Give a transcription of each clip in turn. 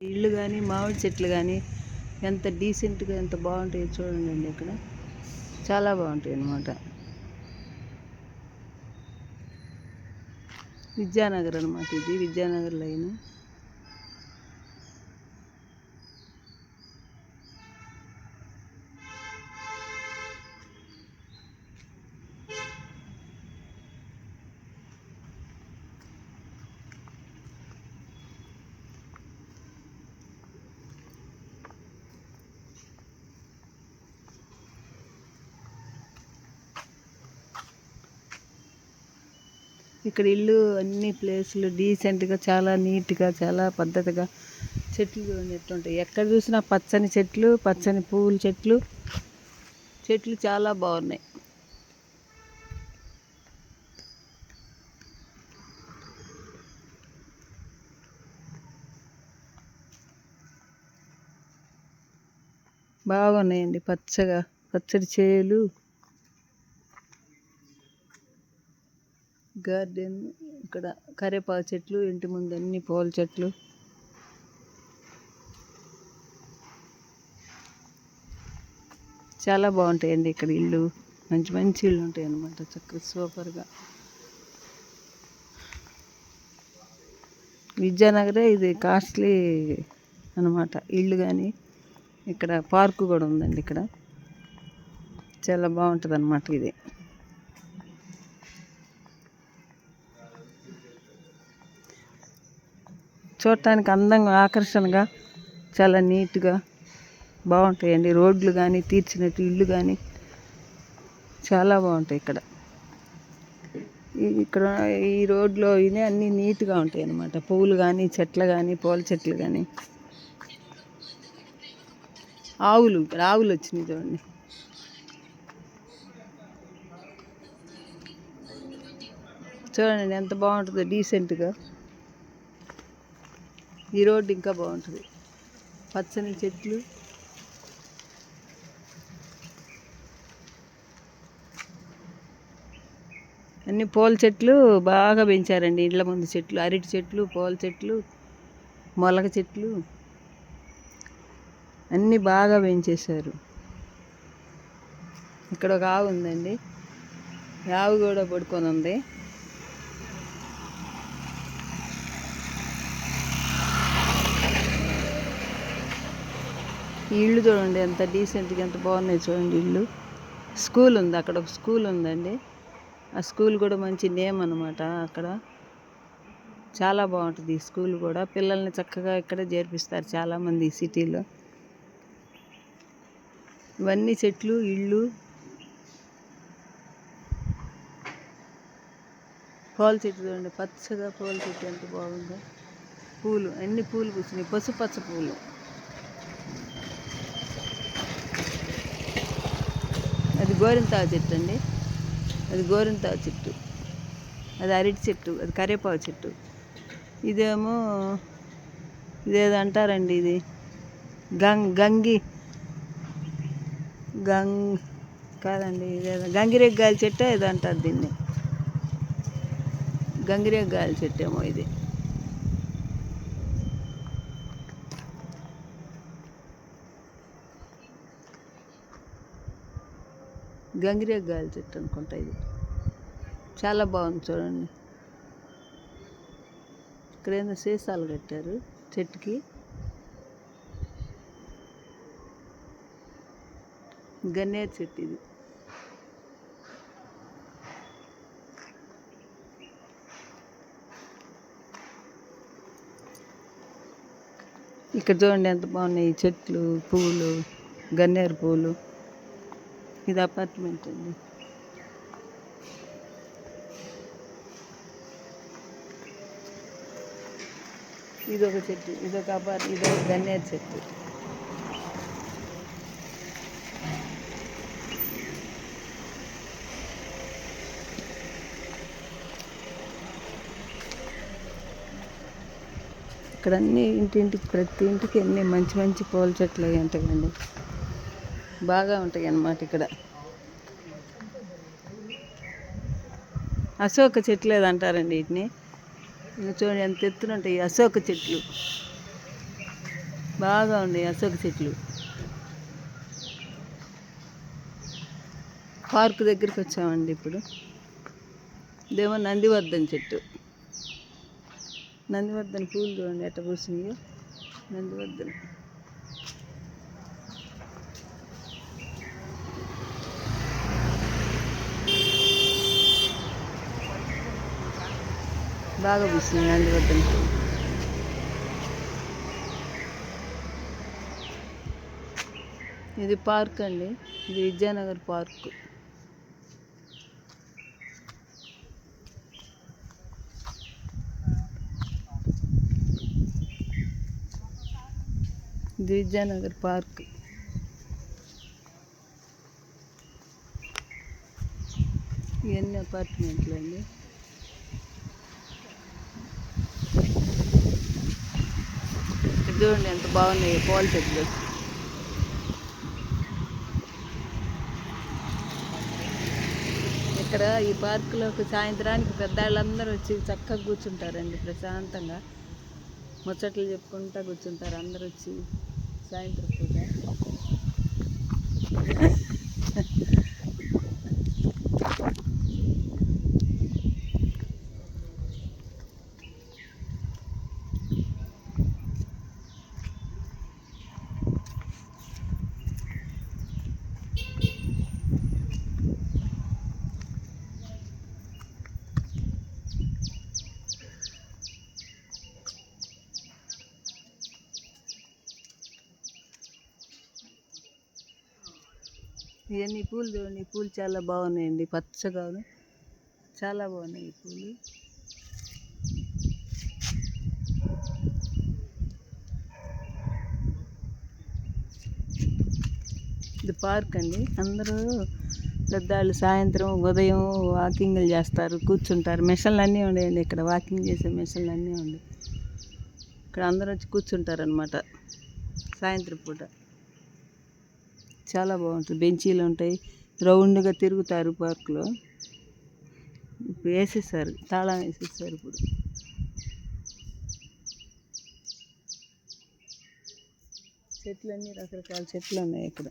ఇల్లు కానీ మామిడి చెట్లు కానీ ఎంత డీసెంట్గా ఎంత బాగుంటాయో చూడండి ఇక్కడ. చాలా బాగుంటాయి అన్నమాట. విద్యానగర్ అనమాట ఇది విద్యానగర్ లైన్. ఇక్కడ ఇల్లు అన్ని ప్లేసులు డీసెంట్గా చాలా నీట్గా చాలా పద్ధతిగా చెట్లు చూడండి ఎట్లుంటాయి ఎక్కడ చూసినా పచ్చని చెట్లు పచ్చని పువ్వుల చెట్లు. చెట్లు చాలా బాగున్నాయి. బాగున్నాయండి పచ్చగా పచ్చడి చేలు. గార్డెన్ ఇక్కడ కరేపాకు చెట్లు ఇంటి ముందు అన్ని పూల చెట్లు. చాలా బాగుంటాయండి ఇక్కడ ఇల్లు. మంచి మంచి ఇల్లు ఉంటాయి అన్నమాట చక్కగా సూపర్గా. విద్యానగరే ఇది కాస్ట్లీ అనమాట ఇల్లు కానీ ఇక్కడ పార్కు కూడా ఉందండి ఇక్కడ. చాలా బాగుంటుంది అన్నమాట ఇది. చూడటానికి అందంగా ఆకర్షణగా చాలా నీట్గా బాగుంటాయండి. రోడ్లు కానీ తీర్చినట్టు ఇల్లు కానీ చాలా బాగుంటాయి ఇక్కడ. ఈ- ఇక్కడ ఈ రోడ్లో ఇవి అన్నీ నీట్గా ఉంటాయి అన్నమాట పువ్వులు కానీ చెట్లు కానీ పూల చెట్లు కానీ ఆవులు ఇక్కడ ఆవులు వచ్చినాయి చూడండి. చూడండి ఎంత బాగుంటుందో డీసెంట్గా. ఈ రోడ్డు ఇంకా బాగుంటుంది. పచ్చని చెట్లు. అన్ని పూల చెట్లు బాగా పెంచారండి. ఇండ్ల ముందు చెట్లు అరటి చెట్లు పూల చెట్లు మొలక చెట్లు. అన్నీ బాగా పెంచేశారు. ఇక్కడ ఒక ఆవు ఉందండి. ఆవు కూడా పడుకొని ఉంది. ఈ ఇల్లు చూడండి ఎంత డీసెంట్గా ఎంత బాగున్నాయి చూడండి ఇల్లు. స్కూల్ ఉంది అక్కడ ఒక స్కూల్ ఉందండి. ఆ స్కూల్ కూడా మంచి నేమ్ అనమాట అక్కడ. చాలా బాగుంటుంది ఈ స్కూల్ కూడా. పిల్లల్ని చక్కగా ఇక్కడ చేర్పిస్తారు చాలామంది ఈ సిటీలో ఇవన్నీ చెట్లు ఇళ్ళు. పూల చెట్టు చూడండి పచ్చగా పూల చెట్టు ఎంత బాగుందో. పూలు అన్ని పూలు పూసినాయి? పసుపచ్చ పూలు. అది చెట్టు అండి. అది గోరింతాకు చెట్టు. అది అరటి చెట్టు అది కరేపావు చెట్టు. ఇదేమో ఇదేదో అంటారండి ఇది. గంగ్ గంగి. గంగ్ కాదండి ఇదేదో గంగిరెగ్గాయల చెట్టు ఏదో అంటారు దీన్ని. గంగిరెగ్గాయల చెట్టు ఏమో ఇది. గంగిరేగాయల చెట్టు అనుకుంటా ఇది. చాలా బాగుంది చూడండి. ఇక్కడ ఏందో సీసాలు కట్టారు చెట్టుకి. గన్నేరు చెట్టు ఇది. ఇక్కడ చూడండి ఎంత బాగున్నాయి ఈ చెట్లు పువ్వులు గన్నేరు పువ్వులు ఇది అపార్ట్మెంట్ అండి. ఇది ఒక చెట్టు ఇదొక అపార్ట్ ఇది ఒక గన్నేరు చెట్టు. ఇక్కడ అన్ని ఇంటింటికి ప్రతి ఇంటికి అన్ని మంచి మంచి పూల చెట్లు అవి ఉంటాయండి బాగా ఉంటాయి అన్నమాట ఇక్కడ. అశోక చెట్లు ఏదంటారండి అంటారండి వీటిని చూడండి ఎంత ఎత్తున ఉంటాయి ఈ అశోక చెట్లు. బాగా ఉన్నాయి అశోక చెట్లు. పార్క్ దగ్గరికి వచ్చామండి ఇప్పుడు. ఇదేమో నందివర్ధన్ చెట్టు. నందివర్ధన్ పూలు చూడండి ఎట్ట పూసినాయో. నందివర్ధన్. బాగా పూసినాయి నందివర్ధన్ ఇది పార్క్ అండి. ఇది విద్యానగర్ పార్క్. ఇది విద్యానగర్ పార్క్. ఇవన్నీ అపార్ట్మెంట్లు అండి. చూడండి ఎంత బాగున్నాయి పూల చెట్లు ఇక్కడ ఈ పార్కులోకి సాయంత్రానికి పెద్దవాళ్ళందరూ వచ్చి చక్కగా కూర్చుంటారండి ప్రశాంతంగా. ముచ్చట్లు చెప్పుకుంటా కూర్చుంటారు అందరూ వచ్చి సాయంత్రం పూట. ఇవన్నీ పూలు చూడండి పూలు చాలా బాగున్నాయండి. పచ్చగా చాలా బాగున్నాయి ఈ పూలు. ఇది పార్క్ అండి. అందరూ పెద్దవాళ్ళు సాయంత్రం ఉదయం వాకింగ్లు చేస్తారు కూర్చుంటారు. మిషన్లు అన్నీ ఉండేయండి ఇక్కడ. వాకింగ్ చేసే మిషన్లు అన్నీ ఉండే ఇక్కడ అందరూ వచ్చి కూర్చుంటారు అనమాట సాయంత్రం పూట. చాలా బాగుంటుంది. బెంచీలు ఉంటాయి. రౌండ్గా తిరుగుతారు పార్క్లో. ఇప్పుడు వేసేసారు. తాళం వేసేసారు ఇప్పుడు. చెట్లు అన్ని రకరకాల చెట్లు ఉన్నాయి ఇక్కడ.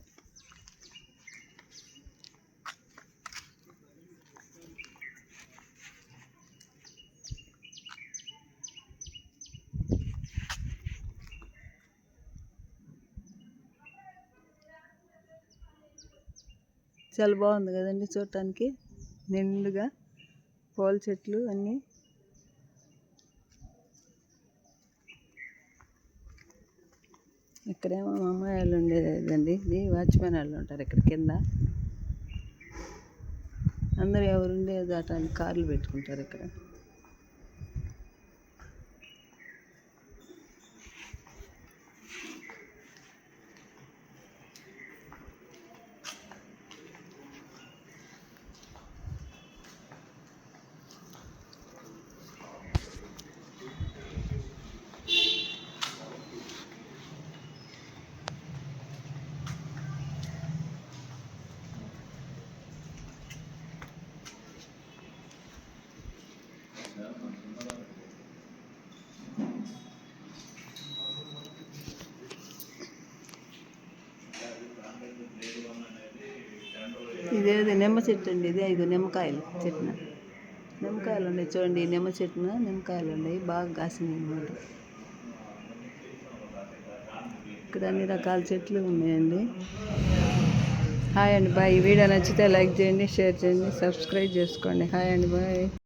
చాలా బాగుంది కదండి చూడటానికి. నిండుగా పూల చెట్లు అన్నీ. ఇక్కడేమో మా అమ్మాయి వాళ్ళు ఉండేదండి. ఇది వాచ్మెన్ వాళ్ళు ఉంటారు ఇక్కడ కింద. అందరూ ఎవరు ఉండేది దాటానికి కార్లు పెట్టుకుంటారు ఇక్కడ. ఇదేది నిమ్మ చెట్టు అండి ఇది ఐదు నిమ్మకాయలు చెట్టున నిమ్మకాయలు ఉన్నాయి చూడండి ఈ నిమ్మ చెట్టున నిమ్మకాయలు ఉన్నాయి బాగా కాసినాయి అన్నమాట. ఇక్కడ అన్ని రకాల చెట్లు ఉన్నాయండి. హాయ్ అండి బాయ్. ఈ వీడియో నచ్చితే లైక్ చేయండి షేర్ చేయండి సబ్స్క్రైబ్ చేసుకోండి. హాయ్ అండి బాయ్.